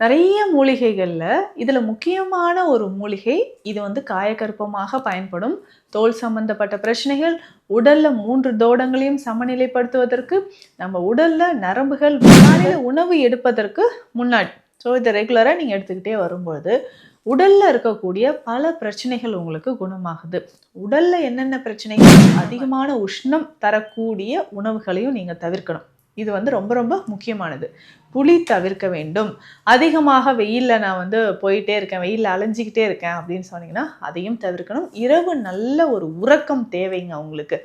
நிறைய மூலிகைகளில் இதில் முக்கியமான ஒரு மூலிகை இது வந்து காயக்கற்பமாக பயன்படும். தோல் சம்பந்தப்பட்ட பிரச்சனைகள் உடலில் மூன்று தோடங்களையும் சமநிலைப்படுத்துவதற்கு நம்ம உடலில் நரம்புகள் முன்னாடி உணவு எடுப்பதற்கு முன்னாடி ஸோ இதை ரெகுலராக நீங்கள் எடுத்துக்கிட்டே வரும்பொழுது உடலில் இருக்கக்கூடிய பல பிரச்சனைகள் உங்களுக்கு குணமாகுது. உடலில் என்னென்ன பிரச்சனைகள்? அதிகமான உஷ்ணம் தரக்கூடிய உணவுகளையும் நீங்கள் தவிர்க்கணும். இது வந்து ரொம்ப ரொம்ப முக்கியமானது. புளி தவிர்க்க வேண்டும். அதிகமாக வெயிலில் நான் வந்து போயிட்டே இருக்கேன். வெயிலில் அலைஞ்சிக்கிட்டே இருக்கேன் அப்படின்னு சொன்னீங்கன்னா அதையும் தவிர்க்கணும். இரவு நல்ல ஒரு உறக்கம் தேவைங்க அவங்களுக்கு.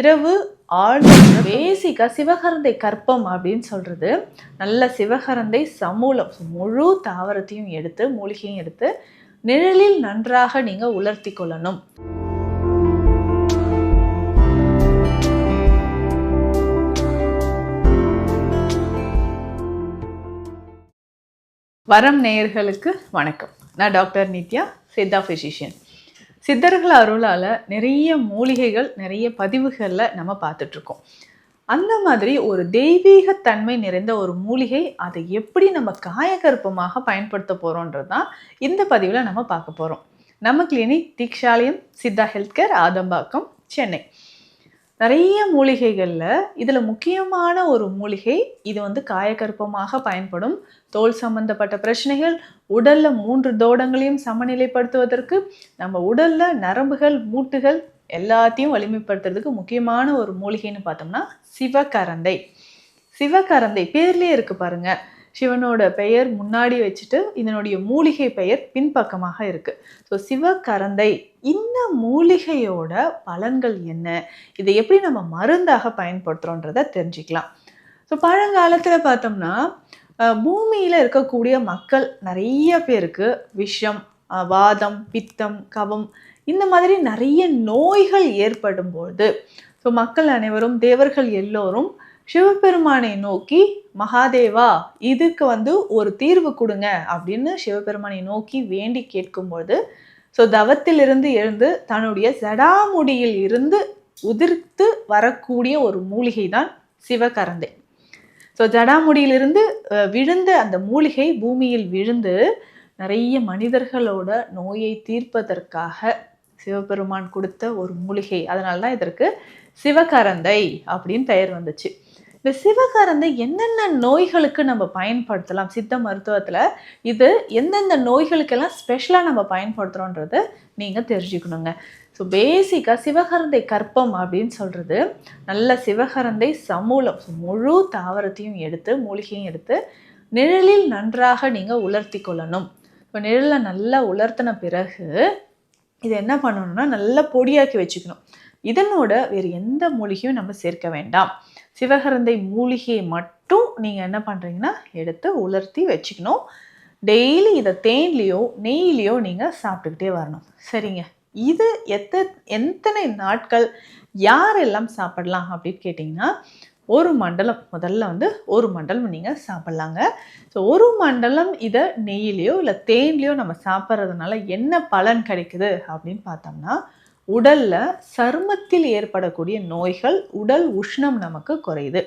இரவு ஆழ்ந்த பேசிக்காக சிவகரந்தை கற்பம் அப்படின்னு சொல்கிறது நல்ல சிவகரந்தை சமூலம். முழு தாவரத்தையும் எடுத்து மூலிகையும் எடுத்து நிழலில் நன்றாக நீங்கள் உலர்த்தி கொள்ளணும். வரம் நேயர்களுக்கு வணக்கம். நான் டாக்டர் நித்யா சித்தா ஃபிசிஷியன் சித்தர்கள் அருளால் நிறைய மூலிகைகள் நிறைய பதிவுகளில் நம்ம பார்த்துட்ருக்கோம். அந்த மாதிரி ஒரு தெய்வீகத்தன்மை நிறைந்த ஒரு மூலிகை அதை எப்படி நம்ம காயகற்பமாக பயன்படுத்த போகிறோன்றது தான் இந்த பதிவில் நம்ம பார்க்க போகிறோம் நம்ம clinic Deekshalayam siddha health care Adambakkam Chennai. நிறைய மூலிகைகளில் இதில் முக்கியமான ஒரு மூலிகை இது வந்து காயக்கற்பமாக பயன்படும். தோல் சம்பந்தப்பட்ட பிரச்சனைகள் உடலில் மூன்று தோடங்களையும் சமநிலைப்படுத்துவதற்கு நம்ம உடலில் நரம்புகள் மூட்டுகள் எல்லாத்தையும் வலிமைப்படுத்துறதுக்கு முக்கியமான ஒரு மூலிகைன்னு பார்த்தோம்னா சிவகரந்தை. சிவகரந்தை பேர்லேயே இருக்குது பாருங்கள் சிவனோட பெயர் முன்னாடி வச்சுட்டு இதனுடைய மூலிகை பெயர் பின்பக்கமாக இருக்குது ஸோ சிவகரந்தை இந்த மூலிகையோட பலன்கள் என்ன? இதை எப்படி நம்ம மருந்தாக பயன்படுத்துகிறோன்றதை தெரிஞ்சுக்கலாம். ஸோ பழங்காலத்தில் பார்த்தோம்னா பூமியில் இருக்கக்கூடிய மக்கள் நிறைய பேருக்கு விஷம் வாதம் பித்தம் கவம் இந்த மாதிரி நிறைய நோய்கள் ஏற்படும் பொழுது ஸோ மக்கள் அனைவரும் தேவர்கள் எல்லோரும் சிவபெருமானை நோக்கி மகாதேவா இதுக்கு வந்து ஒரு தீர்வு கொடுங்க அப்படின்னு சிவபெருமானை நோக்கி வேண்டி கேட்கும்போது ஸோ தவத்திலிருந்து எழுந்து தன்னுடைய ஜடாமுடியில் இருந்து உதிர்த்து வரக்கூடிய ஒரு மூலிகை தான் சிவகரந்தை. ஸோ ஜடாமுடியிலிருந்து விழுந்த அந்த மூலிகை பூமியில் விழுந்து நிறைய மனிதர்களோட நோயை தீர்ப்பதற்காக சிவபெருமான் கொடுத்த ஒரு மூலிகை. அதனால தான் இதற்கு சிவகரந்தை அப்படின்னு பெயர் வந்துச்சு. இப்போ சிவகரந்தை என்னென்ன நோய்களுக்கு நம்ம பயன்படுத்தலாம்? சித்த மருத்துவத்தில் இது எந்தெந்த நோய்களுக்கெல்லாம் ஸ்பெஷலாக நம்ம பயன்படுத்துகிறோன்றது நீங்கள் தெரிஞ்சுக்கணுங்க. ஸோ பேசிக்காக சிவகரந்தை கற்பம் அப்படின்னு சொல்கிறது நல்ல சிவகரந்தை சமூலம் முழு தாவரத்தையும் எடுத்து மூலிகையும் எடுத்து நிழலில் நன்றாக நீங்கள் உலர்த்தி கொள்ளணும். இப்போ நிழலை நல்லா உலர்த்தின பிறகு இது என்ன பண்ணணும்னா நல்லா பொடியாக்கி வச்சுக்கணும். இதனோட வேறு எந்த மூலிகையும் நம்ம சேர்க்க வேண்டாம். சிவகரந்தை மூலிகையை மட்டும் நீங்கள் என்ன பண்ணுறீங்கன்னா எடுத்து உலர்த்தி வச்சுக்கணும். டெய்லி இதை தேன்லேயோ நெய்லேயோ நீங்கள் சாப்பிட்டுக்கிட்டே வரணும். சரிங்க. இது எத்த எத்தனை நாட்கள் யாரெல்லாம் சாப்பிடலாம் அப்படின்னு கேட்டிங்கன்னா ஒரு மண்டலம் முதல்ல வந்து ஒரு மண்டலம் நீங்கள் சாப்பிட்லாங்க. ஸோ ஒரு மண்டலம் இதை நெய்யிலையோ இல்லை தேன்லேயோ நம்ம சாப்பிட்றதுனால என்ன பலன் கிடைக்குது அப்படின்னு பார்த்தோம்னா உடல்ல சருமத்தில் ஏற்படக்கூடிய நோய்கள் உடல் உஷ்ணம் நமக்கு குறையுது.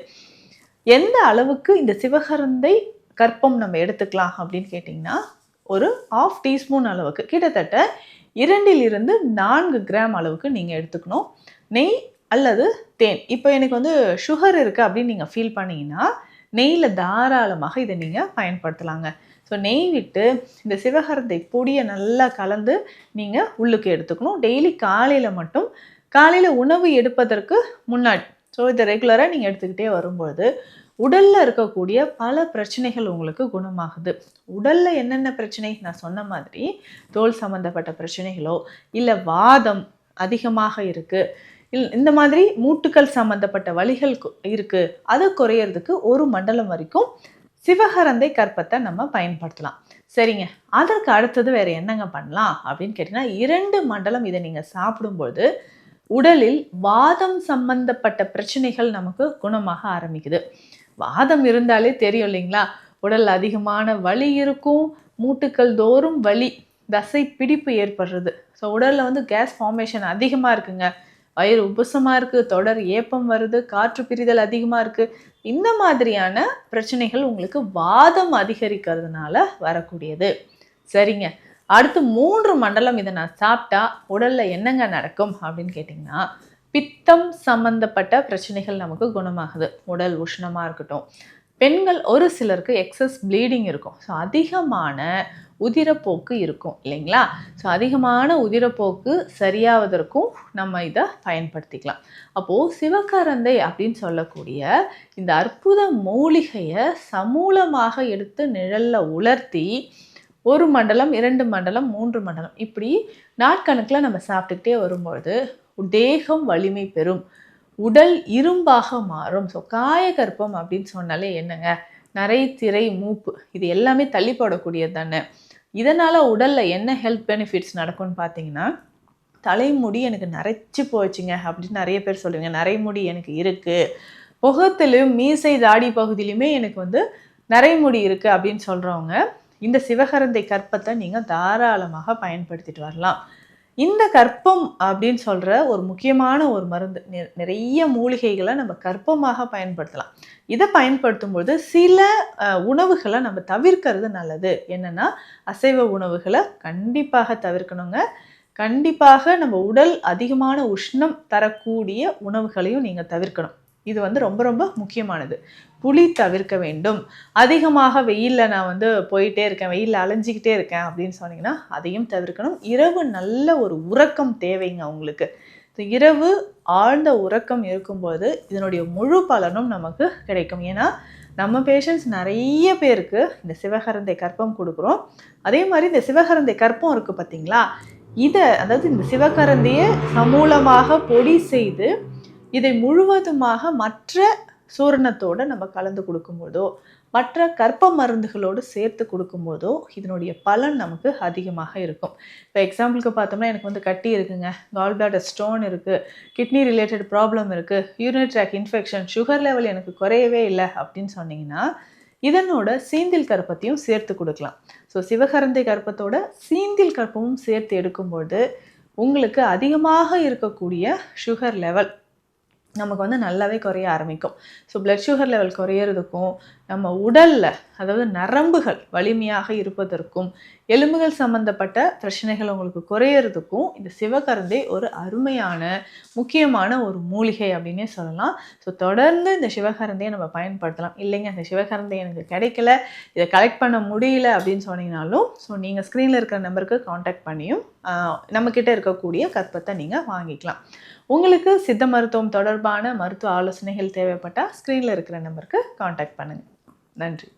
எந்த அளவுக்கு இந்த சிவகரந்தை கற்பம் நம்ம எடுத்துக்கலாம் அப்படின்னு கேட்டிங்கன்னா ஒரு ஆஃப் டீஸ்பூன் அளவுக்கு கிட்டத்தட்ட இரண்டிலிருந்து நான்கு கிராம் அளவுக்கு நீங்கள் எடுத்துக்கணும். நெய் அல்லது தேன். இப்போ எனக்கு வந்து சுகர் இருக்குது அப்படின்னு நீங்கள் ஃபீல் பண்ணிங்கன்னா நெய்யில் தாராளமாக இதை நீங்கள் பயன்படுத்தலாங்க. ஸோ நெய் விட்டு இந்த சிவகரந்தை பொடியை நல்லா கலந்து நீங்கள் உள்ளுக்கு எடுத்துக்கணும். டெய்லி காலையில் மட்டும் காலையில் உணவு எடுப்பதற்கு முன்னாடி ஸோ இதை ரெகுலராக நீங்கள் எடுத்துக்கிட்டே வரும்பொழுது உடலில் இருக்கக்கூடிய பல பிரச்சனைகள் உங்களுக்கு குணமாகுது. உடலில் என்னென்ன பிரச்சனை? நான் சொன்ன மாதிரி தோல் சம்மந்தப்பட்ட பிரச்சனைகளோ இல்லை வாதம் அதிகமாக இருக்குது இல் இந்த மாதிரி மூட்டுக்கள் சம்மந்தப்பட்ட வழிகள் கு- இருக்கு அது குறையிறதுக்கு ஒரு மண்டலம் வரைக்கும் சிவகரந்தை கற்பத்தை நம்ம பயன்படுத்தலாம். சரிங்க. அதற்கு அடுத்தது வேறு என்னங்க பண்ணலாம் அப்படின்னு கேட்டிங்கன்னா இரண்டு மண்டலம் இதை நீங்கள் சாப்பிடும்பொழுது உடலில் வாதம் சம்பந்தப்பட்ட பிரச்சனைகள் நமக்கு குணமாக ஆரம்பிக்குது. வாதம் இருந்தாலே தெரியும் இல்லைங்களா? உடல் அதிகமான வலி இருக்கும் மூட்டுக்கள் தோறும் வலி தசை பிடிப்பு ஏற்படுறது. ஸோ உடலில் வந்து கேஸ் ஃபார்மேஷன் அதிகமாக இருக்குங்க. வயிறு உபசமாக இருக்குது தொடர் ஏப்பம் வருது காற்று பிரிதல் அதிகமாக இருக்குது இந்த மாதிரியான பிரச்சனைகள் உங்களுக்கு வாதம் அதிகரிக்கிறதுனால வரக்கூடியது. சரிங்க. அடுத்து மூன்று மண்டலம் இதை நான் சாப்பிட்டா உடலில் என்னங்க நடக்கும் அப்படின்னு கேட்டிங்கன்னா பித்தம் சம்பந்தப்பட்ட பிரச்சனைகள் நமக்கு குணமாகுது. உடல் உஷ்ணமாக இருக்கட்டும். பெண்கள் ஒரு சிலருக்கு எக்ஸஸ் ப்ளீடிங் இருக்கும். ஸோ அதிகமான உதிரப்போக்கு இருக்கும் இல்லைங்களா? ஸோ அதிகமான உதிரப்போக்கு சரியாவதற்கும் நம்ம இதை பயன்படுத்திக்கலாம். அப்போது சிவகரந்தை அப்படின்னு சொல்லக்கூடிய இந்த அற்புத மூலிகையை சமூலமாக எடுத்து நிழலில் உலர்த்தி ஒரு மண்டலம் இரண்டு மண்டலம் மூன்று மண்டலம் இப்படி நாட்கணக்கில் நம்ம சாப்பிட்டுக்கிட்டே வரும்பொழுது தேகம் வலிமை பெறும். உடல் இரும்பாக மாறும். ஸோ காயகற்பம் அப்படின்னு சொன்னாலே என்னங்க? நரை திரை மூப்பு இது எல்லாமே தள்ளி போடக்கூடியது தானே? இதனால் உடலில் என்ன ஹெல்த் பெனிஃபிட்ஸ் நடக்கும்னு பார்த்தீங்கன்னா தலைமுடி எனக்கு நரைச்சி போச்சுங்க அப்படின்னு நிறைய பேர் சொல்லுவீங்க. நரைமுடி எனக்கு இருக்குது முகத்திலும் மீசை தாடி பகுதியிலுமே எனக்கு வந்து நரைமுடி இருக்குது அப்படின்னு சொல்கிறவங்க இந்த சிவகரந்தை கற்பத்தை நீங்கள் தாராளமாக பயன்படுத்திட்டு வரலாம். இந்த கற்பம் அப்படின்னு சொல்கிற ஒரு முக்கியமான ஒரு மருந்து. நிறைய மூலிகைகளை நம்ம கற்பமாக பயன்படுத்தலாம். இதை பயன்படுத்தும்போது சில உணவுகளை நம்ம தவிர்க்கிறது நல்லது. என்னன்னா அசைவ உணவுகளை கண்டிப்பாக தவிர்க்கணுங்க. கண்டிப்பாக நம்ம உடல் அதிகமான உஷ்ணம் தரக்கூடிய உணவுகளையும் நீங்கள் தவிர்க்கணும். இது வந்து ரொம்ப ரொம்ப முக்கியமானது. புளி தவிர்க்க வேண்டும். அதிகமாக வெயிலில் நான் வந்து போயிட்டே இருக்கேன். வெயிலில் அலைஞ்சிக்கிட்டே இருக்கேன் அப்படின்னு சொன்னீங்கன்னா அதையும் தவிர்க்கணும். இரவு நல்ல ஒரு உறக்கம் தேவைங்க அவங்களுக்கு. இரவு ஆழ்ந்த உறக்கம் இருக்கும்போது இதனுடைய முழு பலனும் நமக்கு கிடைக்கும். ஏன்னா நம்ம பேஷண்ட்ஸ் நிறைய பேருக்கு இந்த சிவகரந்தை கற்பம் கொடுக்குறோம். அதே மாதிரி இந்த சிவகரந்தை கற்பம் இருக்குது பார்த்தீங்களா இதை அதாவது இந்த சிவகரந்தையை சமூலமாக பொடி செய்து இதை முழுவதுமாக மற்ற சூரணத்தோடு நம்ம கலந்து கொடுக்கும்போதோ மற்ற கற்ப மருந்துகளோடு சேர்த்து கொடுக்கும்போதோ இதனுடைய பலன் நமக்கு அதிகமாக இருக்கும். இப்போ எக்ஸாம்பிளுக்கு பார்த்தோம்னா எனக்கு வந்து கட்டி இருக்குங்க. கால் பிளாடர் ஸ்டோன் இருக்குது கிட்னி ரிலேட்டட் ப்ராப்ளம் இருக்குது urinary tract infection sugar level எனக்கு குறையவே இல்லை அப்படின்னு சொன்னீங்கன்னா இதனோட சீந்தில் கற்பத்தையும் சேர்த்து கொடுக்கலாம். ஸோ சிவகரந்தை கற்பத்தோட சீந்தில் கற்பமும் சேர்த்து எடுக்கும்போது உங்களுக்கு அதிகமாக இருக்கக்கூடிய சுகர் லெவல் நமக்கு வந்து நல்லாவே குறைய ஆரம்பிக்கும். ஸோ பிளட் சுகர் லெவல் குறையிறதுக்கும் நம்ம உடலில் அதாவது நரம்புகள் வலிமையாக இருப்பதற்கும் எலும்புகள் சம்மந்தப்பட்ட பிரச்சனைகள் உங்களுக்கு குறையிறதுக்கும் இந்த சிவகரந்தை ஒரு அருமையான முக்கியமான ஒரு மூலிகை அப்படின்னே சொல்லலாம். ஸோ தொடர்ந்து இந்த சிவகரந்தையை நம்ம பயன்படுத்தலாம். இல்லைங்க இந்த சிவகரந்தை எனக்கு கிடைக்கல இதை கலெக்ட் பண்ண முடியல அப்படின்னு சொன்னீங்கனாலும் ஸோ நீங்கள் ஸ்க்ரீனில் இருக்கிற நம்பருக்கு காண்டாக்ட் பண்ணியும் நம்மக்கிட்ட இருக்கக்கூடிய கற்பத்தை நீங்கள் வாங்கிக்கலாம். உங்களுக்கு சித்த மருத்துவம் தொடர்பான மருத்துவ ஆலோசனைகள் தேவைப்பட்டால் ஸ்க்ரீனில் இருக்கிற நம்பருக்கு காண்டாக்ட் பண்ணுங்கள் நன்றி.